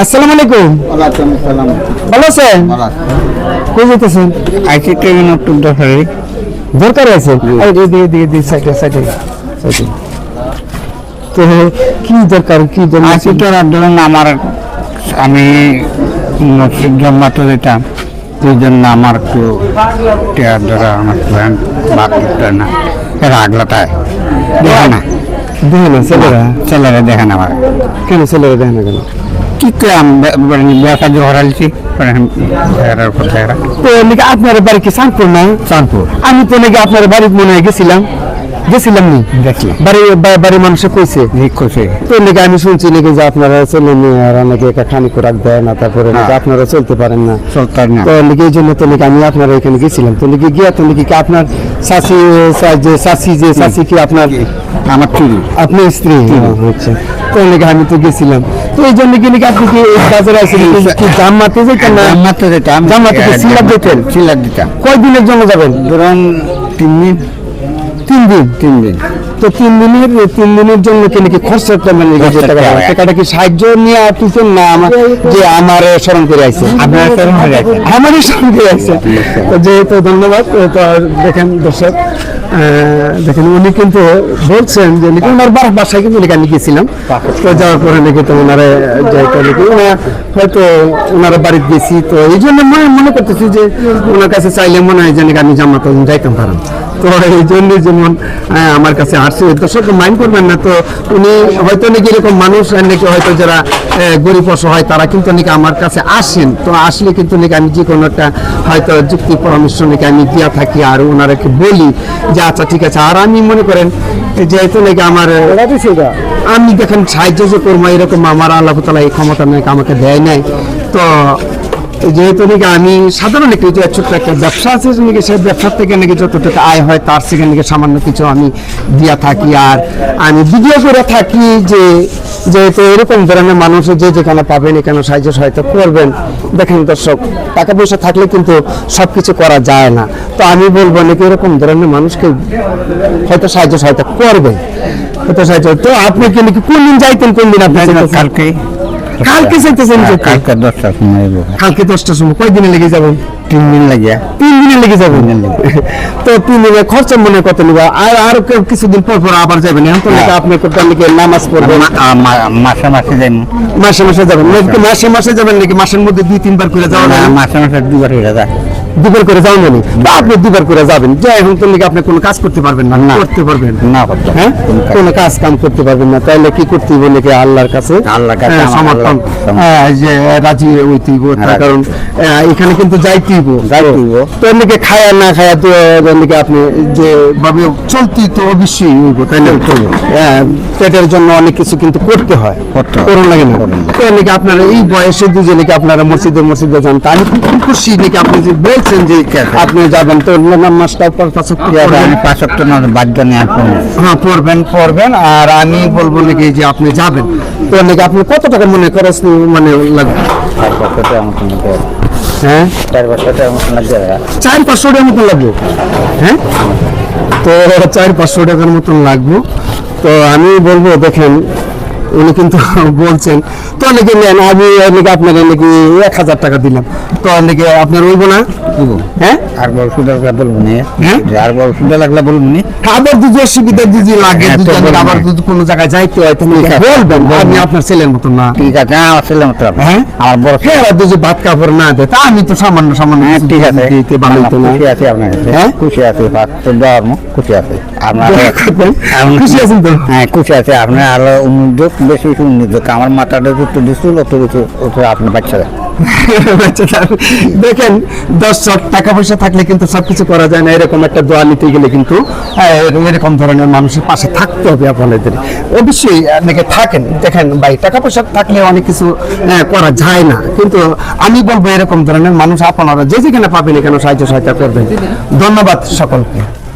আসসালামু আলাইকুম। ভালো আছেন? কই যেতেছেন আইসি ট্রেন একটু দরকারি দরকার আছে? এই দিয়ে দিয়ে দিয়ে সাইডে সাইডে। তো কি দরকার কি জন্য আইসি তো ধরুন আমার আমি মসজিদ জন্মাতে যেতাম সেই জন্য আমার একটু টেয়ার ধরা আমার প্ল্যান করতে না। এরা আগলাটায় দেখে না। দেখে না ছেলেরা? ছেলেরা দেখে না আমার। কেন ছেলেরা দেখে না কেন? কি ব্যবসা যে হরালছি কথা এরা তো নাকি আপনার বাড়ি কি চাঁদপুর না চাঁদপুর। আমি তো নাকি আপনার বাড়িতে মনে হয় গেছিলাম। গেছিলাম নি। বাড়ি বাড়ির মানুষে কইছে। করছে তো নাকি আমি শুনছি নাকি যে আপনারা ছেলে মেয়েরা নাকি একটা খানি খোরাক দেয় না তারপরে নাকি হ্যাঁ। আপনারা চলতে পারেন না। চলতার না। তো নাকি এই জন্য তো নাকি আমি আপনার এখানে গেছিলাম। তো নাকি গিয়া তো নাকি আপনার শাশি যে শাশি যে শাশি কি আপনার আমার চুরি। আপনার স্ত্রী? আচ্ছা। তো নাকি আমি তো গেছিলাম। তো এই জন্য কি নাকি আপনি কি এই কাজে আসছিলেন কি- জামাতে যেতেন না? জামাতে যেতাম। জামাতে কি সিলাপ দিতেন? সিলাপ দিতাম। কয়দিনের জন্য যাবেন? ধরুন তিন দিন। তিন দিন তিন দিন। তো তিন দিনের তিন দিনের জন্য কি নাকি মানে টাকাটা? কি সাহায্য নিয়ে আসছেন না আমার যে আমার স্মরণ করে আইছে? আপনার স্মরণ করে আইছে। আমারই স্মরণ করে আইছে। তো যেহেতু ধন্যবাদ তো দেখেন দর্শক দেখেন উনি কিন্তু বলছেন যে নাকি ওনার বার বাসায় কিন্তু নাকি আমি গেছিলাম। তো যাওয়ার পরে নাকি তো ওনারা যাইতে নাকি হয়তো ওনারা বাড়িতে গেছি। তো এই জন্য মনে মনে করতেছি যে ওনার কাছে চাইলে মনে হয় যে নাকি আমি জামাত যাইতাম পারাম তো এই জন্য যেমন আহ, আমার কাছে আসছে মাইন্ড করবেন না তো, উনি হয়তো নাকি এরকম মানুষ নাকি হয়তো যারা গরিব অসহায়, তারা কিন্তু নাকি আমার কাছে আসেন। তো আসলে কিন্তু নাকি আমি যে কোনো একটা হয়তো যুক্তি, পরামর্শ নাকি আমি দিয়া থাকি আর ওনারাকে বলি যে আচ্ছা ঠিক আছে। আর আমি মনে করেন যেহেতু নাকি আমার, আমি দেখেন সাহায্য যে করব, এরকম আমার আল্লাহ তালা এই ক্ষমতা নাকি আমাকে দেয় নাই। তো যেহেতু নাকি আমি সাধারণ একটু যে ছোট্ট একটা ব্যবসা আছে নাকি সেই ব্যবসার থেকে নাকি যতটুকু আয় হয় তার থেকে নাকি সামান্য কিছু আমি দিয়া থাকি। আর আমি ভিডিও করে থাকি যে যেহেতু এরকম ধরনের মানুষ যে যেখানে পাবেন এখানে সাহায্য সহায়তা করবেন। দেখেন দর্শক টাকা পয়সা থাকলে কিন্তু সব কিছু করা যায় না। তো আমি বলব নাকি এরকম ধরনের মানুষকে হয়তো সাহায্য সহায়তা করবেন। হয়তো সাহায্য তো আপনি কি নাকি কোন দিন যাইতেন কোন দিন আপনি যাইতেন? কালকে কালকে চাইতেছেন? কালকে দশটার সময়। কালকে দশটার সময়। কয়দিনে লেগে যাবেন তিন দিন লাগিয়া তিন দিনে লেগে যাবেন তো তিন দিনে খরচা মনে কত নিবা। আর আর কিছুদিন পর পর আবার যাবেন। এখন তো আপনি করতে নাকি নামাজ পড়বেন। মাসে মাসে যাবেন মাসে মাসে যাবেন। নাকি মাসে মাসে যাবেন নাকি মাসের মধ্যে দুই তিনবার করে যাওয়া না মাসে মাসে দুবার করে যায় দুবার করে যাওয়া যাবে বা আপনি দুবার করে যাবেন। যে এখন তো নাকি আপনি কোনো কাজ করতে পারবেন না। না। করতে পারবেন। না হ্যাঁ? কোনো কাজ। কাম করতে পারবেন না। তাইলে কি করতে হবে নাকি আল্লাহর কাছে? আল্লাহর কাছে হ্যাঁ, সমর্থন। হ্যাঁ, যে রাজি হইতে হইব তার কারণ এখানে কিন্তু যাইতে হইব। যাইতে হইব। তো এমনিকে খায়া না খায়া তো এমনিকে আপনি যে ভাবে চলতে তো অবশ্যই হইব। তাইলে হ্যাঁ, পেটের জন্য অনেক কিছু কিন্তু করতে হয়। করতে হয়। করুন লাগে না করুন তো এমনিকে আপনারা এই বয়সে দুজনে কি আপনারা মসজিদে মসজিদে যান তাহলে খুব খুশি নাকি আপনি যে যে আপনি যাবেন তো বাধ্য হ্যাঁ পড়বেন পড়বেন আর আমি বলব নাকি যে আপনি যাবেন। তো নাকি আপনি কত টাকা মনে খরচ মানে লাগবে। হ্যাঁ? চার টাকার মতন লাগবে। চার পাঁচশো টাকার মতন লাগবে? হ্যাঁ? তো চার পাঁচশো টাকার মতন লাগবে। তো আমি বলব দেখেন উনি কিন্তু বলছেন তো নাকি নেন আমি নাকি আপনার নাকি এক হাজার টাকা দিলাম। তো নাকি আপনার না? হ্যাঁ? আর লাগলে বলব নি। হ্যাঁ? আর বড় সুবিধা লাগলে বলব নি। আবার যদি অসুবিধা যদি লাগে হ্যাঁ, তো যদি বলবেন। আবার যদি কোনো জায়গায় যাইতে হয় তাহলে বলবেন আমি আপনার ছেলের না। ঠিক আছে আমার মতো হ্যাঁ? আমার বড় হ্যাঁ যদি ভাত কাপড় না দেয় তা আমি তো সামান্য সামান্য ঠিক আছে। খুশি আছি আপনার হ্যাঁ? খুশি আছি ভাত দেওয়ার খুশি আছি। আপনার খুশি আছেন তো? হ্যাঁ খুশি আছে। আপনার আরও উন্নত বেশি বেশি উন্নত আমার মাথাটা অত অত দেখেন টাকা পয়সা থাকলে কিন্তু করা যায় না। এরকম একটা দোয়া নিতে গেলে কিন্তু এরকম ধরনের মানুষের পাশে থাকতে হবে আপনাদের। অবশ্যই আপনাকে থাকেন। দেখেন ভাই টাকা পয়সা থাকলে অনেক কিছু আহ, করা যায় না। কিন্তু আমি বলব এরকম ধরনের মানুষ আপনারা যে যেখানে পাবেন এখানে সাহায্য সহায়তা করবেন। ধন্যবাদ সকলকে।